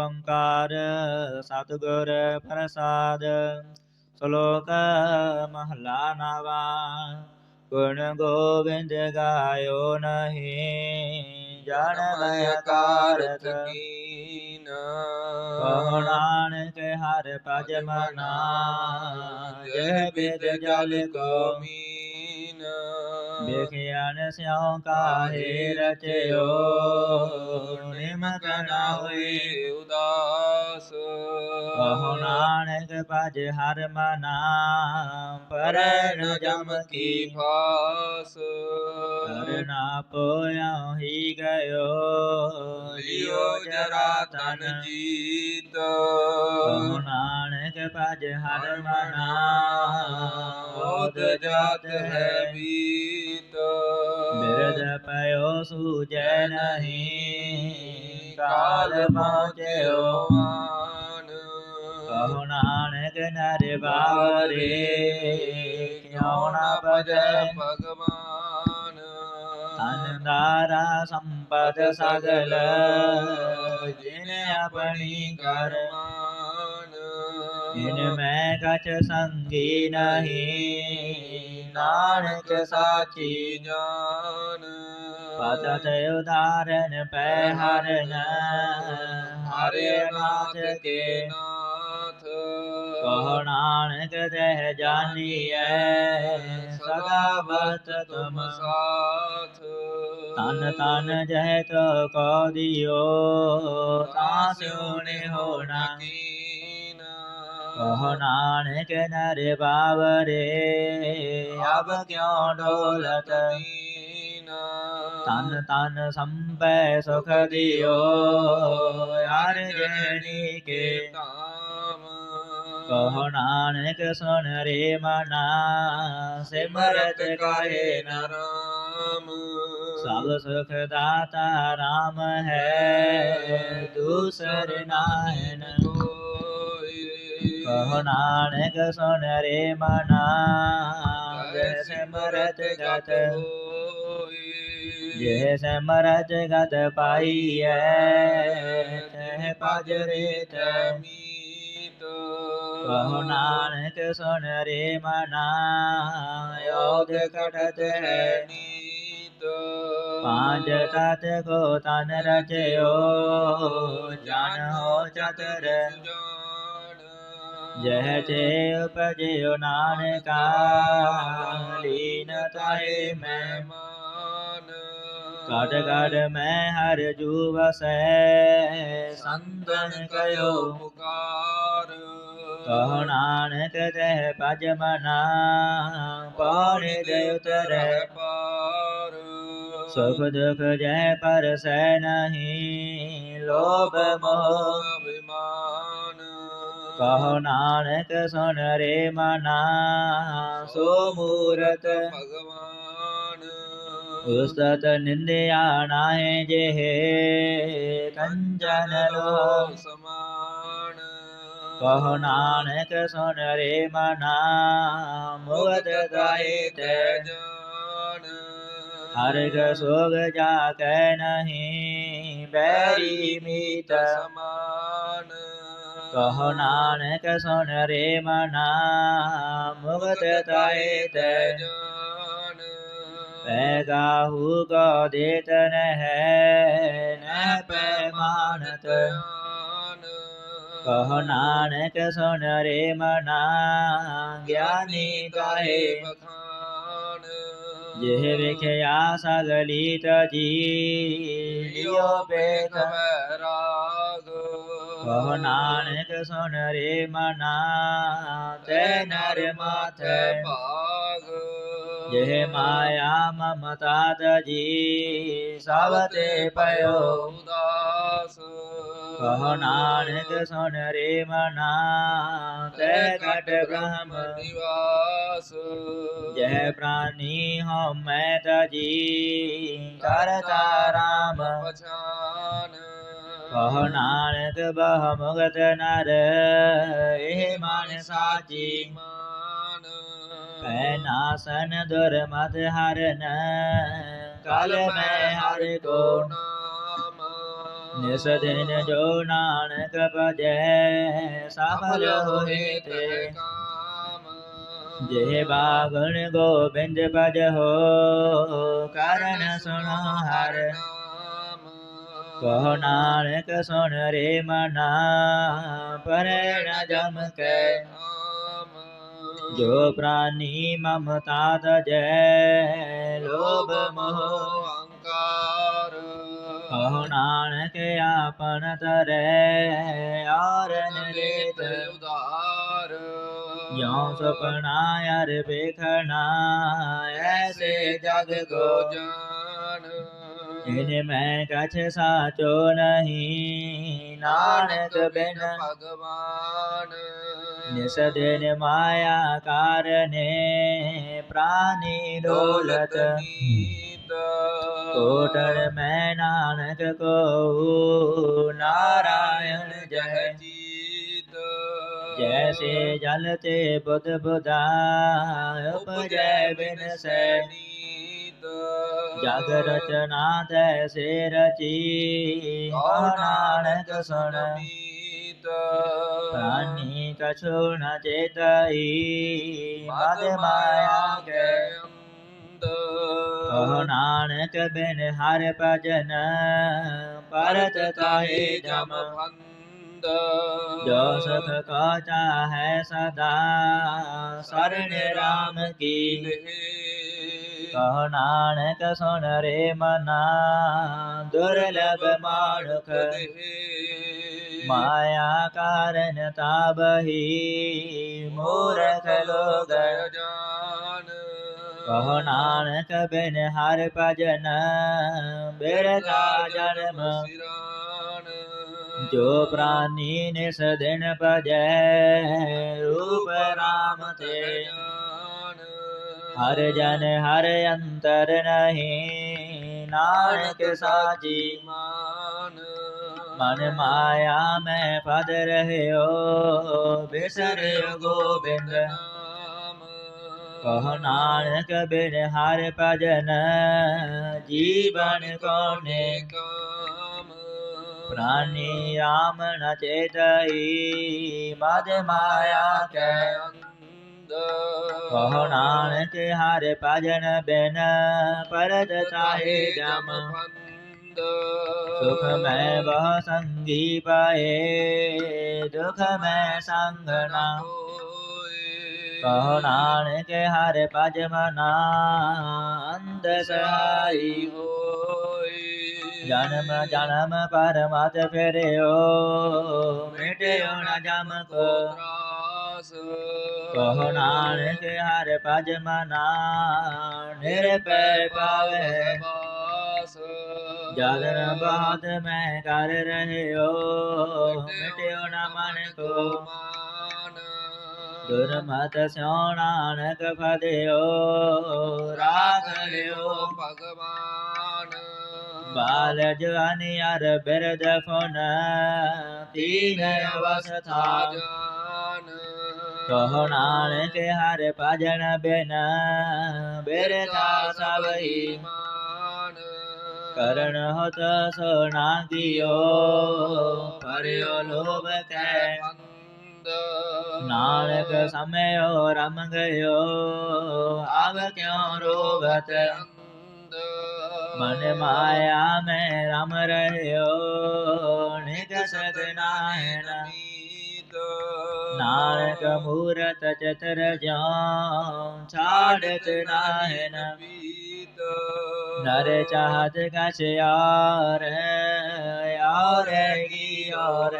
ओंकार सतगुर प्रसाद, श्लोक महला नवा। गुण गोविंद गायो नहीं जानमय कारत के हर पज मना जल कौमी। विज्ञान स्यों का ही रचयो निमक न हुई उदास। कहु नानक भज हर मना पर जम की भास। करना पोया ही गयो लियो जरा तन जीत। कहु नानक भज हर मना बोध जात है भी पयो सूज नहीं काल पहुँचयो कहो नानक नर बावरे क्यों न भजय भगवान। दारा संपद सगल जिन अपनी कर्मा इनमें कच संगी नहीं नानक साची जान पतत उदाहरण पे हरण हरे नाथ के नाथ कहो नानक देह जानिए सदा बत तुम साथ। तन तन जह तो को दियो ता सुने हो ना की। कहो नानक नर बाबरे अब क्यों डोलत? तन तन संपै सुख दियो, यार जनी के कहो नानक सुन रे मना, सिमरत करे न राम। सब सुख दाता राम है, दूसर नायन कहो नानक सुन रे मना। समरत गत जय समरत गत पाई है पाजरे तमी कहो नानक सुन रे मना। योग कटत है पाँच तत् को तन रचयो। जान हो चतर जो जय जय उपजयो नानका लीन तारे मैं मान कट कट मैं हर जुवस संतन कयो मुकार कहो नानक जय पज मना पारे दय तर पार सुख दुख जय पर से नहीं लोभ मोह कहो नानक सुन रे मना सो मूरत। भगवान। उसत निंदया नाहे जे हे कंचन लो। समान। कहो नानक सुन रे मना मुगत गाए तेज हर सोग जाके नहीं बैरी मीत। समान। कहो नानक सुन रे मना मुगत तहित पैगाहू को देतन है न पैमानत कहो नानक सुन रे मना, ज्ञानी गाहे यह विखया सगली जी, लियो पे खबरा गह नानक सुन रे मना Mana, नर Mate Pagu. जय माया ममता दजी सावते पयो उदास। कह नानक सुन रे मना ते घट ब्रह्म निवास। यह प्राणी हो मैं तजी करता राम पछान। कहो नानक बह मुगत नर। ए मन साची मान। पैनासन दुर मत हर न कल मैं हर को निस दिन जो नानक बजय सफल हो ते जय बागुण गोविंद बज हो। करण सुनो हर। नानक सुन रे मना पर न जम के। जो प्राणी ममता तजय लोभ मोह अहंकार कहो नानक आपन तरे और नित उदार। यो सपना यार बेखना, ऐसे जग को जान। इनमें कछ साचो नहीं नानक बिन भगवान निस दिन माया कारणे प्राणी दौलत कोटर में नानक को नारायण जय जैसे जलते बुध बुधा उपजय बिन सैनी जग रचना तैसे रची नानक सुन प्राणी कछु न माया के नानक बिन हर भजन परत कहे जम जो सत का चाहे सदा शरण राम की कहो, नानक सुन रे मना, दुर्लभ मानुक माया कारण ताबही, मूर्ख लोग कहो, नानक बिन हर भजन बिरका जन्म, जो प्राणी निस दिन भजे, रूप राम ते हर जन हर अंतर नहीं। नानक साजी मान मन माया में पद रहे हो। बिसर गोविंद कहो नानक बिन हर भजन जीवन कोने प्राणी राम न चेतई। मद माया के ਕਹ ਨਾਨਕ ਹਰ ਭਜਨ ਬਿਨ ਪਰਦ ਚਾਹੇ ਜਮ। ਸੁਖ ਮੈਂ ਬਹੁ ਸੰਗੀ ਪਾਏ ਦੁਖ ਮੈਂ ਸੰਗ ਨਾ ਕਹੋ ਨਾਨਕ ਹਰ ਭਜ ਮਨਾ ਅੰਧ ਸਹਾਈ ਜਨਮ ਜਨਮ ਪਰਮਤ ਫਿਰਿਓ ਮਿਟਿਓ ਨ ਜਮ ਕੋ। कहो नानक हर पज मना निरपे पावे जागर बहुत मैं कर रहे हो मिट्यो न मन को दुर्मत स्यो नानक पदयो राग लियो भगवान बाल जवानी अर बिरद फ़ोन, तीन अवस्था। कहणाण के हर पाजन बेन बेरता सब ईमान करण होत सोना दियो पर्यो लोभ के नानक समय रम गयो अब क्यों रोगत मन माया में रम रहो निकसत नारायण नारक मूरत चतर जान छाड़त नाह नबीत नर चाहत गछ यार यार गी और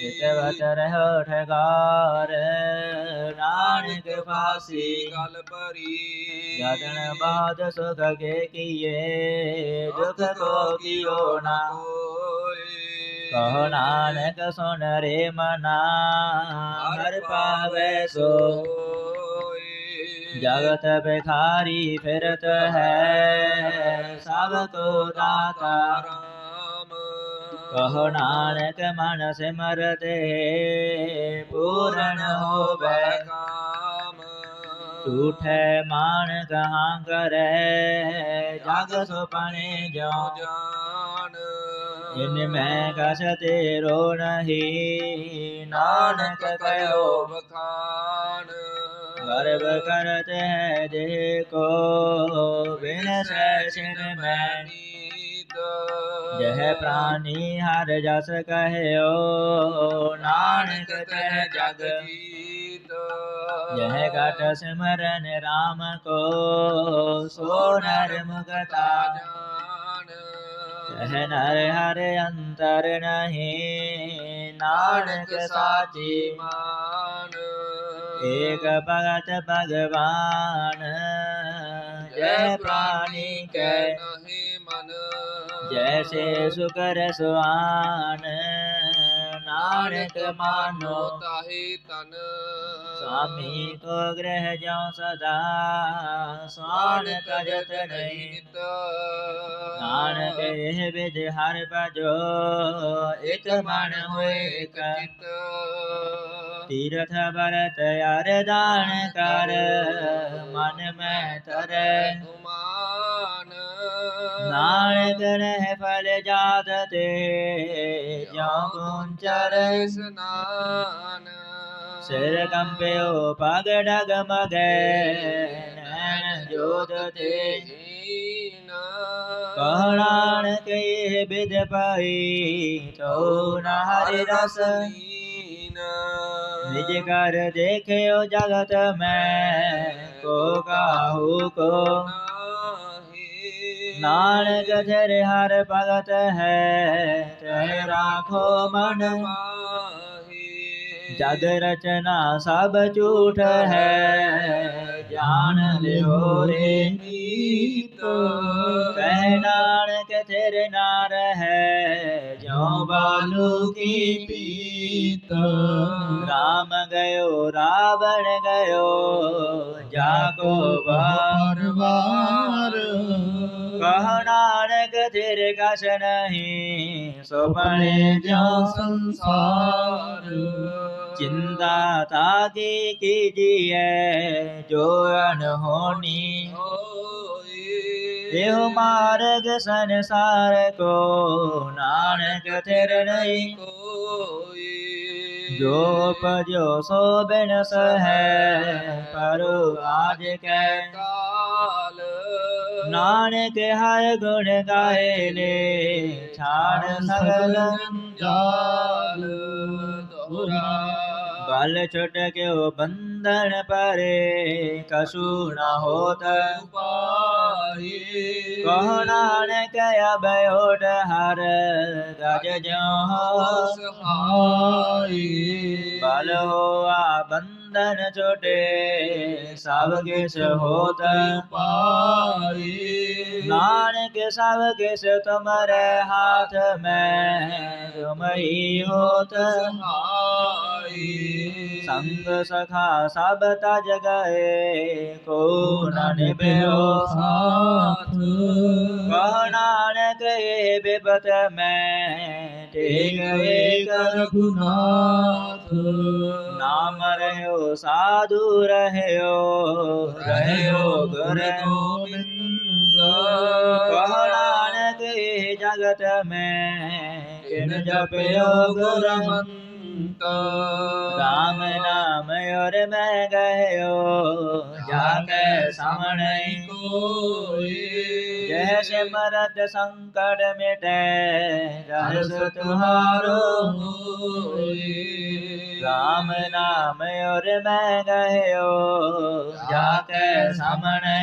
चितवत रहो ठगार नानक फासी। गल परी जतन बाद सुख के किए, दुख को कियो ना। कहो नानक सुन रे मना हर पावे सो जगत बिखारी फिरत है सबको दाता। कहो नानक मन सिमर दे पूरण हो काम। झूठे मान कहाँ करे जग सुपने जो जा इनमें कस तेरो नहीं। नानक कयो बखान। गर्व करते है देखो, बिन सैसिन में यह प्राणी हर जस कहो, नानक तह जग यह घट सिमरन राम को सो नर मुगता यह नर हर अंतर नहीं। नानक साची मान एक भगत भगवान। जय प्राणी के नहीं मन। जैसे सुकर सुहान। नानक मानो ताहि तन। स्वामी को ग्रह जाओ सदा। स्वान कजत नहीं नित। नानक यह विध हर बजो। एक मन हुए एक चित तीर्थ भरत यार दान कर। मन में तरे। गुमान नानक रह फल जात ते जो गुंचर स्नान सिर कंप्यो पग डग मगे जोत ते कहणान के विध पाई तो नारी रस निज कर देखे जगत में को काहू को नानक धर हर भगत है तह राखो मन जग रचना सब झूठ है। जान लियो रे तो कह नानक तेरे नार है। जो बालू की पीत, राम गयो, रावण गयो जाको बार बार। कह नानक तेरे कस नहीं, सोपने जो संसार। चिंता ताकि कीजिए जो अनहोनी देह मार्ग संसार को नानक तेरे नहीं। जो पजो सो बिनस है पर आज के। नानक हर गुण गाए ले छाड़ सगल जाल। बल छुट क्यों बंधन परे कछु न होत। कहो नानक अब ओट हर गज जो बल हुआ बंधन छोटे सब किस होत। नानक सब किस तुम्हारे हाथ में तुम ही होत संग सखा सब तज को साथ? नानक विपत में रघुनाथ नाम रहो साधु, रहो रहो गुर गोविंद। जगत में किन जपयो गुर राम नाम और मैं गयो जाके सामने जय सिमरत संकट मिटे। रस तुहारो राम नाम और मैं गयो जाके सामने